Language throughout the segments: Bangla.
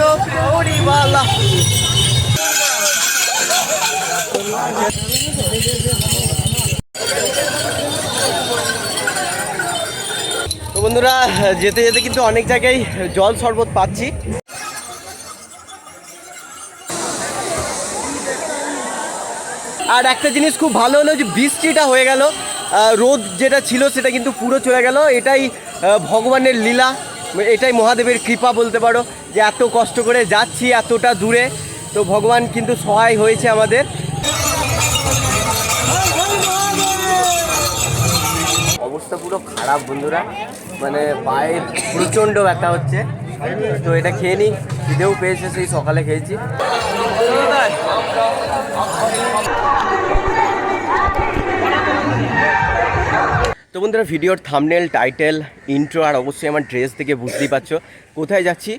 তো পরিবালা তো বন্ধুরা, যেতে যেতে কিন্তু অনেক জায়গায় জল শরবত পাচ্ছি। আর একটা জিনিস খুব ভালো হলো যে বৃষ্টিটা হয়ে গেল। রোদ যেটা ছিল সেটা কিন্তু পুরো চলে গেল। এটাই ভগবানের লীলা, এটাই মহাদেবের কৃপা বলতে পারো। যে এত কষ্ট করে যাচ্ছি এতটা দূরে, তো ভগবান কিন্তু সহায় হয়েছে আমাদের। অবস্থা পুরো খারাপ বন্ধুরা মানে পায়ের প্রচণ্ড ব্যথা হচ্ছে। তো এটা খেয়ে নিই, খিদেও পেয়েছে সেই সকালে খেয়েছি। তো বন্ধুরা, ভিডিওর থামনেল টাইটেল ইন্ট্রো আর অবশ্যই আমার ড্রেস থেকে বুঝতেই পারছ। কোথায় যাচ্ছি?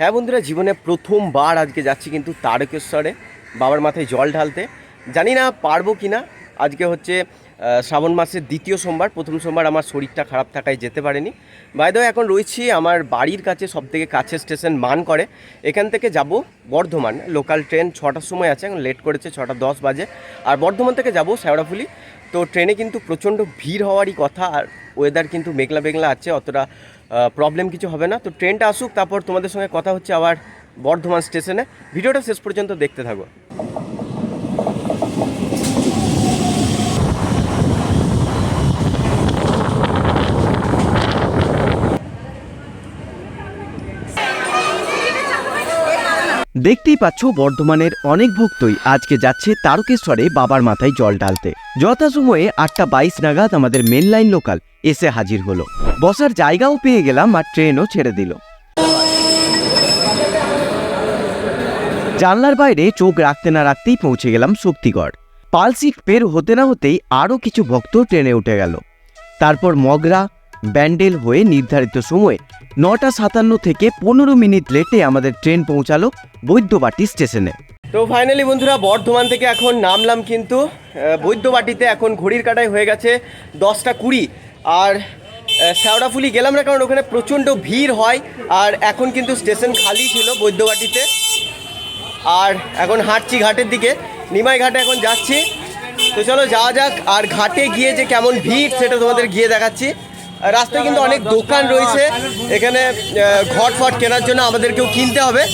হ্যাঁ বন্ধুরা, জীবনে প্রথমবার আজকে যাচ্ছি কিন্তু তারকেশ্বরে। বাবার মাথায় জল ঢালতে। জানি না পারব কি না আজকে হচ্ছে শ্রাবণ মাসের দ্বিতীয় সোমবার। প্রথম সোমবার আমার শরীরটা খারাপ থাকায় যেতে পারেনি। বাইদ এখন রয়েছি আমার বাড়ির কাছে সব থেকে কাছের স্টেশন মান করে এখান থেকে যাব বর্ধমান। লোকাল ট্রেন ছটার সময় আছে, এখন লেট করেছে, ছটা দশ বাজে। আর বর্ধমান থেকে যাব শেওড়াফুলি তো ট্রেনে কিন্তু প্রচণ্ড ভিড় হওয়ারই কথা। আর ওয়েদার কিন্তু মেঘলা মেঘলা আছে, অতটা প্রবলেম কিছু হবে না। তো ট্রেনটা আসুক, তারপর তোমাদের সঙ্গে কথা হচ্ছে আবার বর্ধমান স্টেশনে ভিডিওটা শেষ পর্যন্ত দেখতে থাকো। দেখতেই পাচ্ছ বর্ধমানের অনেক ভক্তই আজকে যাচ্ছে তারকেশ্বরে বাবার মাথায় জল ঢালতে। যথাসময়ে আটটা বাইশ নাগাদ আমাদের মেন লাইন লোকাল এসে হাজির হলো। বসার জায়গাও পেয়ে গেলাম আর ট্রেনও ছেড়ে দিল। জানলার বাইরে চোখ রাখতে না রাখতেই পৌঁছে গেলাম শক্তিগড়। পালসিট পের হতে না হতেই আরও কিছু ভক্ত ট্রেনে উঠে গেল। তারপর মগরা, ব্যান্ডেল হয়ে নির্ধারিত সময়ে নটা সাতান্ন থেকে পনেরো মিনিট লেটে আমাদের ট্রেন পৌঁছালো বৈদ্যবাটি স্টেশনে। তো ফাইনালি বন্ধুরা, বর্ধমান থেকে এখন নামলাম কিন্তু বৈদ্যবাটিতে এখন ঘড়ির কাটায় হয়ে গেছে দশটা কুড়ি। আর শ্যাওড়াফুলি গেলাম না কারণ ওখানে প্রচণ্ড ভিড় হয়, আর এখন কিন্তু স্টেশন খালি ছিল বৈদ্যবাটিতে। আর এখন হাঁটছি ঘাটের দিকে, নিমাই ঘাটে এখন যাচ্ছি। তো চলো যাওয়া যাক, আর ঘাটে গিয়ে যে কেমন ভিড় সেটা তোমাদের গিয়ে দেখাচ্ছি। রাস্তায় কিন্তু অনেক দোকান রয়েছে, এখানে ঘট ফট কেনার জন্য আমাদেরকেও কিনতে হবে।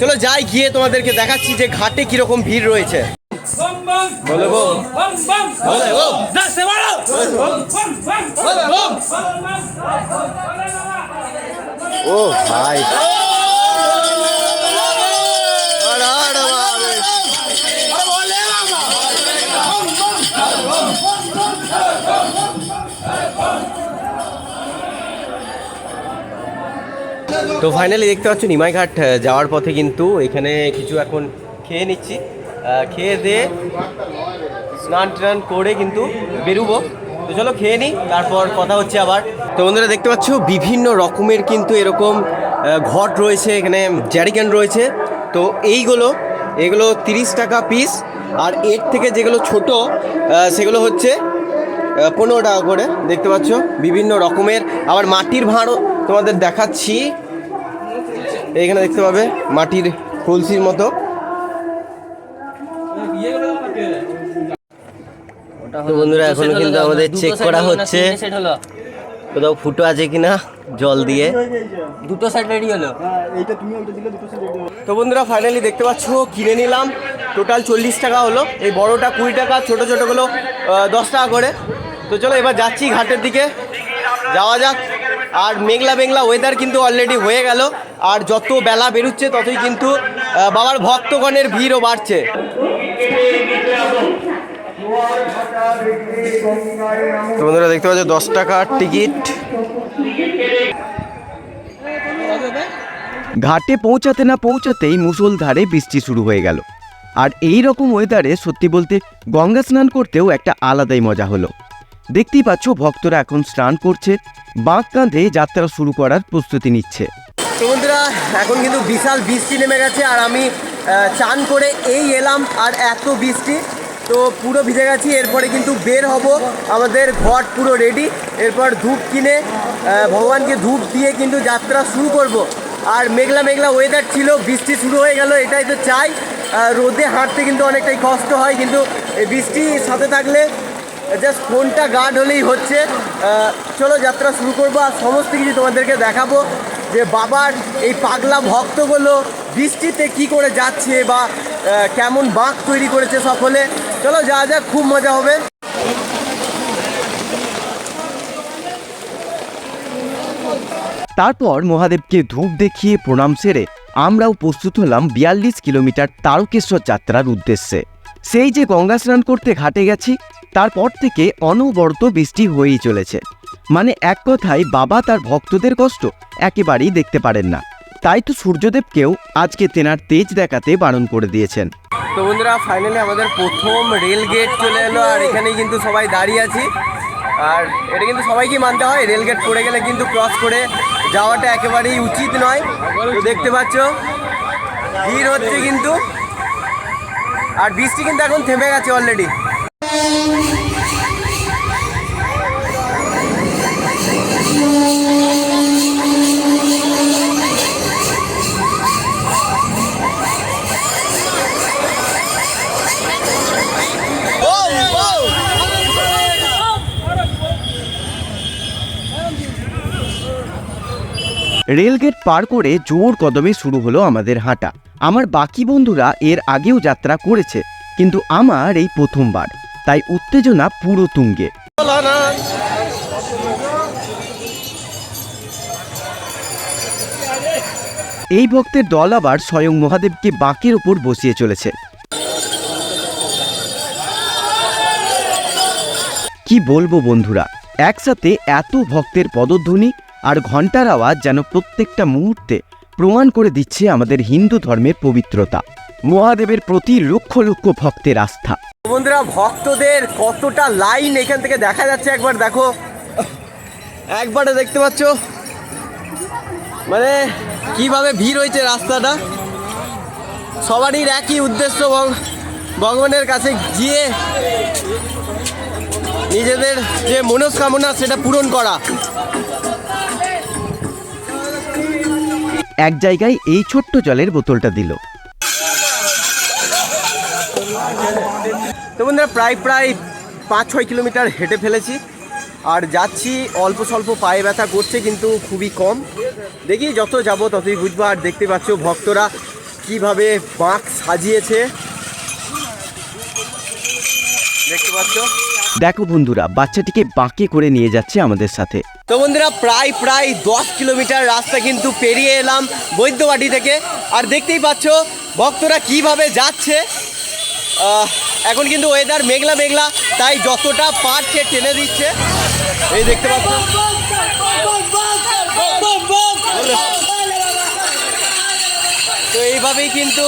চলো যাই গিয়ে তোমাদেরকে দেখাচ্ছি যে ঘাটে কীরকম ভিড় রয়েছে। ও ভাই। তো ফাইনালি দেখতে পাচ্ছ নিমাইঘাট যাওয়ার পথে কিন্তু এখানে কিছু এখন খেয়ে নিচ্ছি। খেয়ে দিয়ে স্নান টান করে কিন্তু বেরুবো। তো চলো খেয়ে নিই, তারপর কথা হচ্ছে আবার। তো বন্ধুরা দেখতে পাচ্ছ বিভিন্ন রকমের কিন্তু এরকম ঘট রয়েছে, এখানে জ্যারিকেন রয়েছে। তো এইগুলো, এগুলো তিরিশ টাকা পিস আর এর থেকে যেগুলো ছোট সেগুলো হচ্ছে পনেরো টাকা করে। দেখতে পাচ্ছ বিভিন্ন রকমের। আবার মাটির ভাঁড়ও তোমাদের দেখাচ্ছি। এইখানে দেখতে পাবে মাটির কলসির মতো। তো বন্ধুরা এখন কিন্তু আমাদের চেক করা হচ্ছে। কোথাও ফুটো আছে কিনা জল দিয়ে। দুটো সেট রেডি হলো। তো বন্ধুরা ফাইনালি দেখতে পাচ্ছ কিনে নিলাম। টোটাল চল্লিশ টাকা হলো। এই বড়টা কুড়ি টাকা ছোট ছোটোগুলো দশ টাকা করে। তো চলো এবার যাচ্ছি ঘাটের দিকে। যাওয়া যাক। আর মেঘলা মেঘলা ওয়েদার কিন্তু অলরেডি হয়ে গেল। আর যত বেলা বেরোচ্ছে ততই কিন্তু বাবার ভক্তগণের ভিড়ও বাড়ছে। বন্ধুরা দেখতে পাচ্ছ দশ টাকার টিকিট। ঘাটে পৌঁছাতে না পৌঁছাতেই মুষলধারে বৃষ্টি শুরু হয়ে গেল। আর এই রকম ওয়েদারে সত্যি বলতে গঙ্গা স্নান করতেও একটা আলাদাই মজা হলো। দেখতেই পাচ্ছ ভক্তরা এখন স্নান করছে, বাঁক কাঁধে যাত্রা শুরু করার প্রস্তুতি নিচ্ছে। তো বন্ধুরা, এখন কিন্তু বিশাল বৃষ্টি নেমে গেছে আর আমি চান করে এই এলাম আর এত বৃষ্টি। তো পুরো ভিজে গেছি, এরপরে কিন্তু বের হব, আমাদের ঘট পুরো রেডি এরপর ধূপ কিনে ভগবানকে ধূপ দিয়ে কিন্তু যাত্রা শুরু করব। আর মেঘলা মেঘলা ওয়েদার ছিল, বৃষ্টি শুরু হয়ে গেল, এটাই তো চাই। রোদে হাঁটতে কিন্তু অনেকটাই কষ্ট হয়, কিন্তু বৃষ্টি সাথে থাকলে জাস্ট ফোনটা গার্ড হলেই হচ্ছে। চলো যাত্রা শুরু করব আর সমস্ত কিছু তোমাদেরকে দেখাবো যে বাবার এই পাগলা ভক্তগুলো বৃষ্টিতে কি করে যাচ্ছে বা কেমন বাঁক তৈরি করেছে সকলে। চলো যা যা খুব মজা হবে। তারপর মহাদেবকে ধূপ দেখিয়ে প্রণাম সেরে আমরাও প্রস্তুত হলাম বিয়াল্লিশ কিলোমিটার তারকেশ্বর যাত্রার উদ্দেশ্যে। সেই যে গঙ্গা স্নান করতে ঘাটে গেছি তারপর থেকে অনবরত বৃষ্টি হয়েই চলেছে। মানে এক কথায় বাবা তার ভক্তদের কষ্ট একেবারেই দেখতে পারেন না। তাই তো সূর্যদেবকেও আজকে তেনার তেজ দেখাতে বারণ করে দিয়েছেন। তো বন্ধুরা ফাইনালি আমাদের প্রথম রেল গেট চলে এলো আর এখানেই কিন্তু সবাই দাঁড়িয়ে আছি। আর এটা কিন্তু সবাইকে মানতে হয় রেল গেট পড়ে গেলে কিন্তু ক্রস করে যাওয়াটা একেবারেই উচিত নয়। দেখতে পাচ্ছ, ভিড় হচ্ছে কিন্তু। আর বৃষ্টি কিন্তু এখন থেমে গেছে অলরেডি রেলগেট পার করে জোর কদমে শুরু হলো আমাদের হাঁটা। আমার বাকি বন্ধুরা এর আগেও যাত্রা করেছে, কিন্তু আমার এই প্রথমবার। তাই উত্তেজনা পুরো তুঙ্গে। এই ভক্তের দল আবার স্বয়ং মহাদেবকে বাঁকের ওপর বসিয়ে চলেছে। কি বলব বন্ধুরা, একসাথে এত ভক্তের পদধ্বনি আর ঘণ্টার আওয়াজ যেন প্রত্যেকটা মুহূর্তে প্রমাণ করে দিচ্ছে আমাদের হিন্দু ধর্মের পবিত্রতা। মহাদেবের প্রতি লক্ষ লক্ষ ভক্তের আস্থা। বন্ধুরা ভক্তদের কতটা লাইন এখান থেকে দেখা যাচ্ছে একবার দেখো। একবারে দেখতে পাচ্ছ? মানে কীভাবে ভিড় হয়েছে রাস্তাটা। সবারই একই উদ্দেশ্য ভগ- ভগবানের কাছে গিয়ে নিজেদের যে মনস্কামনা সেটা পূরণ করা। এক জায়গায় এই ছোট্ট জলের বোতলটা দিল। তো বন্ধুরা প্রায় প্রায় পাঁচ ছয় কিলোমিটার হেঁটে ফেলেছি। আর যাচ্ছি অল্প স্বল্প পায়ে ব্যথা করছে কিন্তু খুবই কম। দেখি যত যাব ততই বুঝব। আর দেখতে পাচ্ছ ভক্তরা কীভাবে বাঁক সাজিয়েছে। দেখতে পাচ্ছ? দেখো বন্ধুরা বাচ্চাটিকে বাঁকে করে নিয়ে যাচ্ছে আমাদের সাথে। তো বন্ধুরা প্রায় প্রায় দশ কিলোমিটার রাস্তা কিন্তু পেরিয়ে এলাম বৈদ্যবাটি থেকে। আর দেখতেই পাচ্ছ ভক্তরা কীভাবে যাচ্ছে। আহ, এখন কিন্তু ওয়েদার মেঘলা মেঘলা, তাই যতটা পারছে টেনে দিচ্ছে। এই দেখতে পাচ্ছ। তো এইভাবেই কিন্তু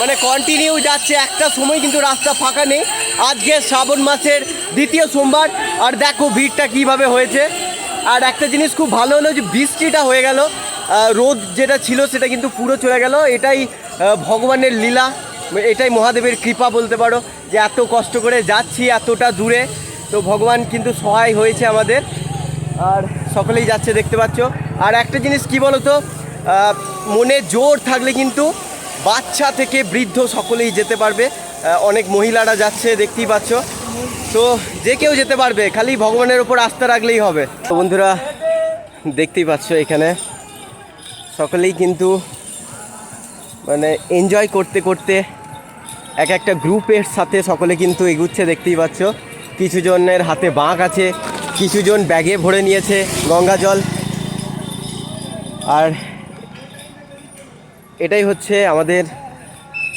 মানে কন্টিনিউ যাচ্ছে। একটা সময় কিন্তু রাস্তা ফাঁকা নেই। আজকে শ্রাবণ মাসের দ্বিতীয় সোমবার, আর দেখো ভিড়টা কীভাবে হয়েছে। আর একটা জিনিস খুব ভালো হলো যে বৃষ্টিটা হয়ে গেল। রোদ যেটা ছিল সেটা কিন্তু পুরো চলে গেল। এটাই ভগবানের লীলা। এটাই মহাদেবের কৃপা বলতে পারো যে এত কষ্ট করে যাচ্ছি, এতটা দূরে। তো ভগবান কিন্তু সহায় হয়েছে আমাদের। আর সকলেই যাচ্ছে, দেখতে পাচ্ছ। আর একটা জিনিস কি বলো তো মনে জোর থাকলে কিন্তু বাচ্চা থেকে বৃদ্ধ সকলেই যেতে পারবে। অনেক মহিলারা যাচ্ছে, দেখতেই পাচ্ছ। তো যে কেউ যেতে পারবে, খালি ভগবানের ওপর আস্থা রাখলেই হবে। তো বন্ধুরা, দেখতেই পাচ্ছ এখানে। সকলেই কিন্তু মানে এনজয় করতে করতে এক একটা গ্রুপের সাথে সকলে কিন্তু এগুচ্ছে, দেখতেই পাচ্ছ। কিছু জনের হাতে বাঁক আছে কিছু জন ব্যাগে ভরে নিয়েছে গঙ্গা জল। আর এটাই হচ্ছে আমাদের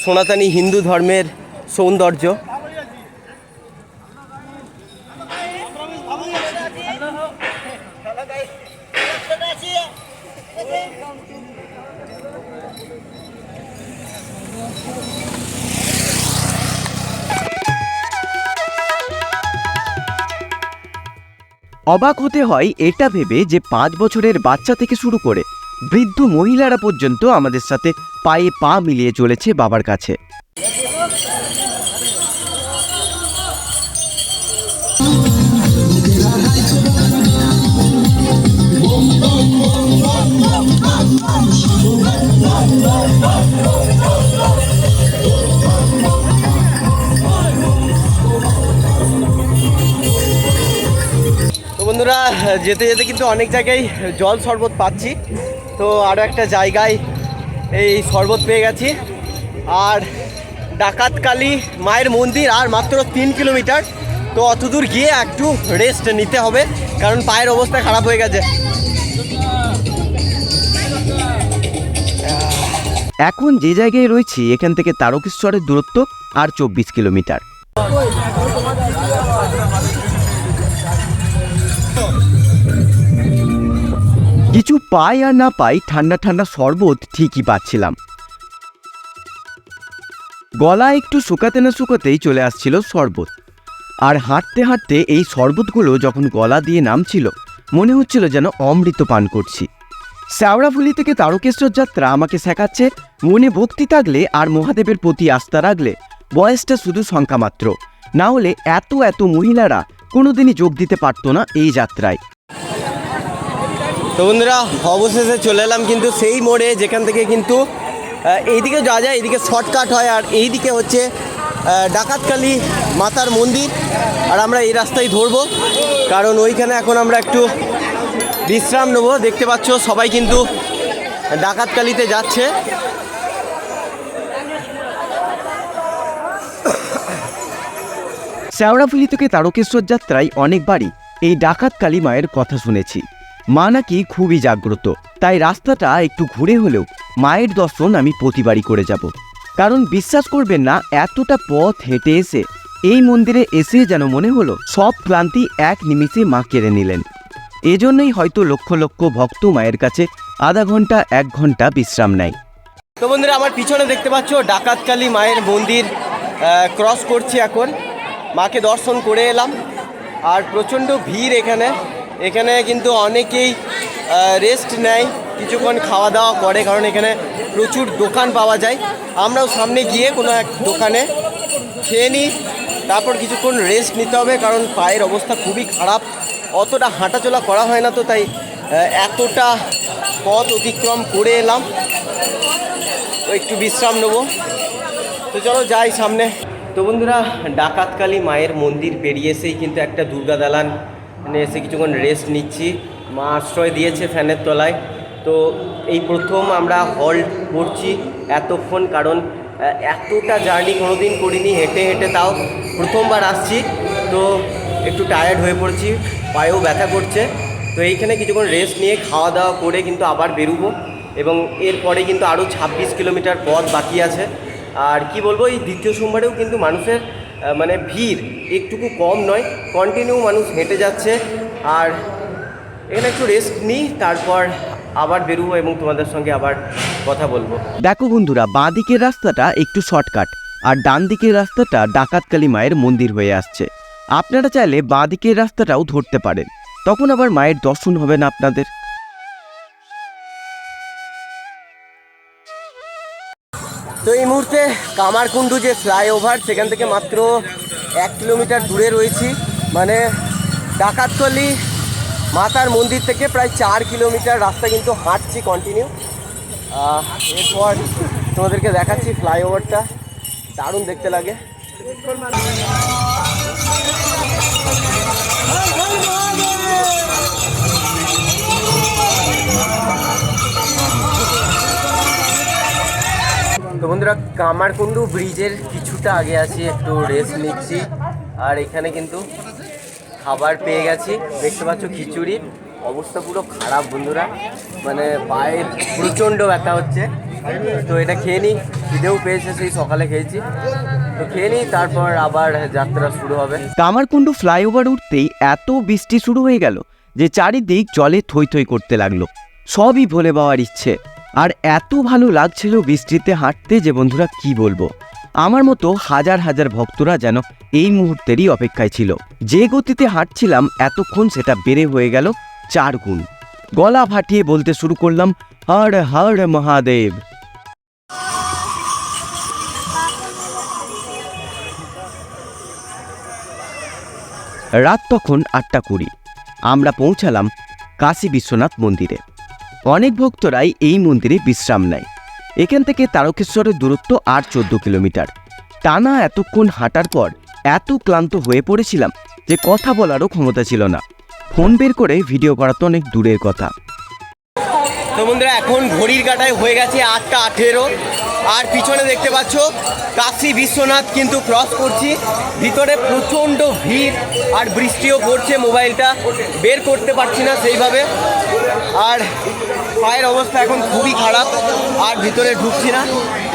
সনাতনী হিন্দু ধর্মের সৌন্দর্য। অবাক হতে হয় এটা ভেবে যে পাঁচ বছরের বাচ্চা থেকে শুরু করে বৃদ্ধ মহিলারা পর্যন্ত আমাদের সাথে পায়ে পা মিলিয়ে চলেছে বাবার কাছে। যেতে যেতে কিন্তু অনেক জায়গায় জল শরবত পাচ্ছি। তো আরও একটা জায়গায় এই শরবত পেয়ে গেছি। আর ডাকাতকালী মায়ের মন্দির আর মাত্র তিন কিলোমিটার। তো অতদূর গিয়ে একটু রেস্ট নিতে হবে, কারণ পায়ের অবস্থা খারাপ হয়ে গেছে। এখন যে জায়গায় রয়েছি, এখান থেকে তারকেশ্বরের দূরত্ব আর চব্বিশ কিলোমিটার। কিছু পাই আর না পাই ঠান্ডা ঠান্ডা শরবত ঠিকই পাচ্ছিলাম। গলা একটু শুকাতে না শুকাতেই চলে আসছিল শরবত। আর হাঁটতে হাঁটতে এই শরবতগুলো যখন গলা দিয়ে নামছিল, মনে হচ্ছিল যেন অমৃত পান করছি। শ্যাওড়াফুলি থেকে তারকেশ্বর যাত্রা আমাকে শেখাচ্ছে, মনে ভক্তি থাকলে আর মহাদেবের প্রতি আস্থা রাখলে বয়সটা শুধু সংখ্যা মাত্র না হলে এত এত মহিলারা কোনোদিনই যোগ দিতে পারতো না এই যাত্রায়। তো বন্ধুরা, অবশেষে চলে এলাম কিন্তু সেই মোড়ে, যেখান থেকে কিন্তু এইদিকে যাওয়া যায়, এইদিকে শর্টকাট হয়, আর এইদিকে হচ্ছে ডাকাতকালী মাতার মন্দির। আর আমরা এই রাস্তায় ধরবো, কারণ ওইখানে এখন আমরা একটু বিশ্রাম নেব। দেখতে পাচ্ছ, সবাই কিন্তু ডাকাতকালিতে যাচ্ছে। শ্যাওড়াফুলি থেকে তারকেশ্বর যাত্রায় অনেকবারই এই ডাকাত কালী মায়ের কথা শুনেছি। মা নাকি খুবই জাগ্রত, তাই রাস্তাটা একটু ঘুরে হলেও মায়ের দর্শন আমি প্রতিবারই করে যাব। কারণ বিশ্বাস করবেন না, এতটা পথ হেঁটে এসে এই মন্দিরে এসে যেন মনে হলো সব ক্লান্তি এক নিমিষে মা কেড়ে নিলেন। এজন্যই হয়তো লক্ষ লক্ষ ভক্ত মায়ের কাছে আধা ঘণ্টা এক ঘণ্টা বিশ্রাম নেয়। তো বন্ধুরা, আমার পিছনে দেখতে পাচ্ছ ডাকাতকালী মায়ের মন্দির ক্রস করছি এখন। মাকে দর্শন করে এলাম। আর প্রচণ্ড ভিড় এখানে। এখানে কিন্তু অনেকেই রেস্ট নেয়, কিছুক্ষণ খাওয়া দাওয়া করে, কারণ এখানে প্রচুর দোকান পাওয়া যায়। আমরাও সামনে গিয়ে কোনো এক দোকানে খেয়ে নিই, তারপর কিছুক্ষণ রেস্ট নিতে হবে, কারণ পায়ের অবস্থা খুবই খারাপ। অতটা হাঁটাচলা করা হয় না তো, তাই এতটা পথ অতিক্রম করে এলাম। একটু বিশ্রাম নেব। তো চলো যাই সামনে। তো বন্ধুরা, ডাকাতকালী মায়ের মন্দির পেরিয়ে এসেই কিন্তু একটা দুর্গা দালান মানে এসে কিছুক্ষণ রেস্ট নিচ্ছি। মা আশ্রয় দিয়েছে ফ্যানের তলায়। তো এই প্রথম আমরা হল্ট করছি এতক্ষণ কারণ এতটা জার্নি কোনোদিন করিনি, হেঁটে হেঁটে তাও প্রথমবার আসছি। তো একটু টায়ার্ড হয়ে পড়ছি, পায়েও ব্যথা করছে। তো এইখানে কিছুক্ষণ রেস্ট নিয়ে খাওয়া দাওয়া করে কিন্তু আবার বেরোবো এবং এরপরে কিন্তু আরও ছাব্বিশ কিলোমিটার পথ বাকি আছে। আর কি বলব, এই দ্বিতীয় সোমবারেও কিন্তু মানুষের মানে ভিড় একটুকু কম নয় কন্টিনিউ মানুষ হেঁটে যাচ্ছে। আর এখানে একটু রেস্ট নিই, তারপর আবার বেরোবো এবং তোমাদের সঙ্গে আবার কথা বলব। দেখো বন্ধুরা, বাঁ দিকের রাস্তাটা একটু শর্টকাট আর ডান দিকের রাস্তাটা ডাকাতকালী মায়ের মন্দির হয়ে আসছে। আপনারা চাইলে বাঁ দিকের রাস্তাটাও ধরতে পারেন। তখন আবার মায়ের দর্শন হবে না আপনাদের। তো এই মুহূর্তে কামারকুণ্ডু যে ফ্লাইওভার, সেখান থেকে মাত্র এক কিলোমিটার দূরে রয়েছি। মানে ডাকাততলি মাতার মন্দির থেকে প্রায় চার কিলোমিটার রাস্তা কিন্তু হাঁটছি কন্টিনিউ এরপর তোমাদেরকে দেখাচ্ছি ফ্লাইওভারটা। দারুণ দেখতে লাগে। বন্ধুরা কামারকুণ্ডু ব্রিজের কিছুটা আগে আছি, একটু রেস্ট নিচ্ছি। আর এখানে কিন্তু খাবার পেয়ে গেছি। দেখতে পাচ্ছ খিচুড়ি। অবস্থা পুরো খারাপ বন্ধুরা। মানে পায়ের প্রচণ্ড ব্যথা হচ্ছে। তো এটা খেয়ে নিই। খিদেও পেয়েছে, সেই সকালে খেয়েছি। তো খেয়ে নিই, তারপর আবার যাত্রা শুরু হবে। কামারকুণ্ডু ফ্লাইওভার উঠতেই এত বৃষ্টি শুরু হয়ে গেল যে চারিদিক জলে থই থই করতে লাগল। সবই ভোলে বাবার ইচ্ছে। আর এত ভালো লাগছিল বৃষ্টিতে হাঁটতে যে বন্ধুরা কি বলব? আমার মতো হাজার হাজার ভক্তরা যেন এই মুহূর্তেরই অপেক্ষায় ছিল। যে গতিতে হাঁটছিলাম এতক্ষণ সেটা বেড়ে হয়ে গেল চার গুণ। গলা ফাটিয়ে বলতে শুরু করলাম, হর হর মহাদেব। রাত তখন আটটা কুড়ি। আমরা পৌঁছালাম কাশী বিশ্বনাথ মন্দিরে। অনেক ভক্তরাই এই মন্দিরে বিশ্রাম নেয়। এখান থেকে তারকেশ্বরের দূরত্ব আর চোদ্দ কিলোমিটার। টানা এতক্ষণ হাঁটার পর এত ক্লান্ত হয়ে পড়েছিলাম যে কথা বলারও ক্ষমতা ছিল না। ফোন বের করে ভিডিও করা তো অনেক দূরের কথা। তো বন্ধুরা, এখন ঘড়ির কাটায় হয়ে গেছে আটটা আঠেরো। আর পিছনে দেখতে পাচ্ছ, কাশী বিশ্বনাথ কিন্তু ক্রস করছি। ভিতরে প্রচণ্ড ভিড় আর বৃষ্টিও পড়ছে মোবাইলটা। বের করতে পারছি না সেইভাবে। আর পায়ের অবস্থা এখন খুবই খারাপ, আর ভিতরে ঢুকছি না।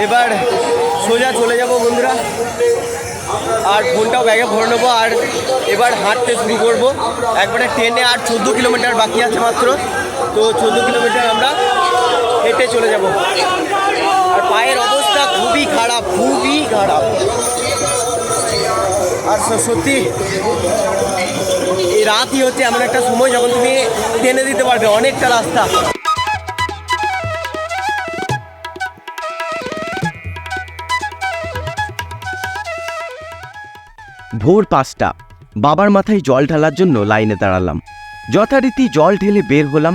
এবার সোজা চলে যাব বন্ধুরা। আর ফোনটাও ব্যাগে ভরে নেব, আর এবার হাঁটতে শুরু করব। একবারে ট্রেনে আর চোদ্দ কিলোমিটার বাকি আছে মাত্র। তো চোদ্দ কিলোমিটার আমরা হেঁটে চলে যাব। আর পায়ের অবস্থা খুবই খারাপ খুবই খারাপ। আর সত্যি, এই রাতই হচ্ছে এমন একটা সময় যখন তুমি টেনে দিতে পারবে, অনেকটা রাস্তা। ভোর পাঁচটা। বাবার মাথায় জল ঢালার জন্য লাইনে দাঁড়ালাম। যথারীতি জল ঢেলে বের হলাম।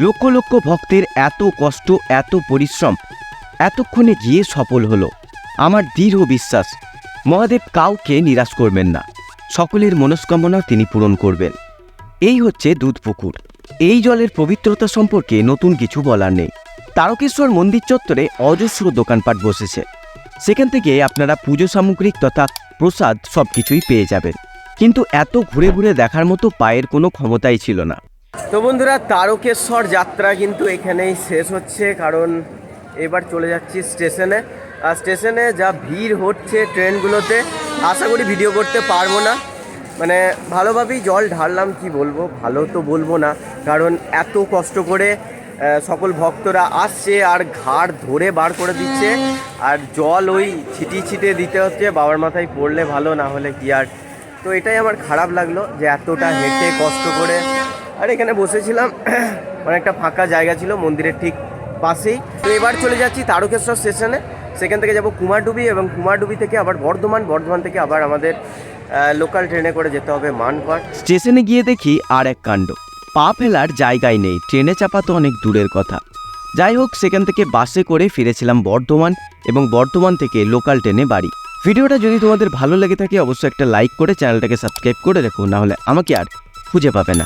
লক্ষ লক্ষ ভক্তের এত কষ্ট, এত পরিশ্রম, এতক্ষণে গিয়ে সফল হলো। আমার দৃঢ় বিশ্বাস, মহাদেব কাউকে নিরাশ করবেন না। সকলের মনস্কামনা তিনি পূরণ করবেন। এই হচ্ছে দুধপুকুর এই জলের পবিত্রতা সম্পর্কে নতুন কিছু বলার নেই। তারকেশ্বর মন্দির চত্বরে অজস্র দোকানপাট বসেছে। সেখান থেকে আপনারা পুজো সামগ্রিক তথা প্রসাদ সব কিছুই পেয়ে যাবেন। কিন্তু এত ঘুরে ঘুরে দেখার মতো পায়ের কোনো ক্ষমতাই ছিল না। তো বন্ধুরা, তারকেশ্বর যাত্রা কিন্তু এখানেই শেষ হচ্ছে, কারণ এবার চলে যাচ্ছি স্টেশনে। আর স্টেশনে যা ভিড় হচ্ছে ট্রেনগুলোতে, আশা করি ভিডিও করতে পারব না। মানে ভালোভাবেই জল ঢাললাম, কি বলব? ভালো তো বলব না, কারণ এত কষ্ট করে সকল ভক্তরা আসছে আর ঘাড় ধরে বার করে দিচ্ছে। আর জল ওই ছিটিয়ে ছিটিয়ে দিতে হচ্ছে, বাবার মাথায় পড়লে ভালো, না হলে কি আর। তো এটাই আমার খারাপ লাগল যে এতটা হেঁটে কষ্ট করে। আর এখানে বসেছিলাম, অনেকটা ফাঁকা জায়গা ছিল মন্দিরের ঠিক পাশেই। তো এবার চলে যাচ্ছি তারকেশ্বর স্টেশনে। সেখান থেকে যাব কুমারডুবি এবং কুমারডুবি থেকে আবার বর্ধমান। বর্ধমান থেকে আবার আমাদের লোকাল ট্রেনে করে যেতে হবে মানকট স্টেশনে গিয়ে দেখি আর এক কাণ্ড। পা ফেলার জায়গায় নেই। ট্রেনে চাপা তো অনেক দূরের কথা। যাই হোক, সেখান থেকে বাসে করে ফিরেছিলাম বর্ধমান এবং বর্ধমান থেকে লোকাল ট্রেনে বাড়ি। ভিডিওটা যদি তোমাদের ভালো লেগে থাকে, অবশ্যই একটা লাইক করে চ্যানেলটাকে সাবস্ক্রাইব করে রেখো নাহলে আমাকে আর খুঁজে পাবে না।